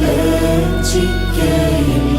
렘 짙게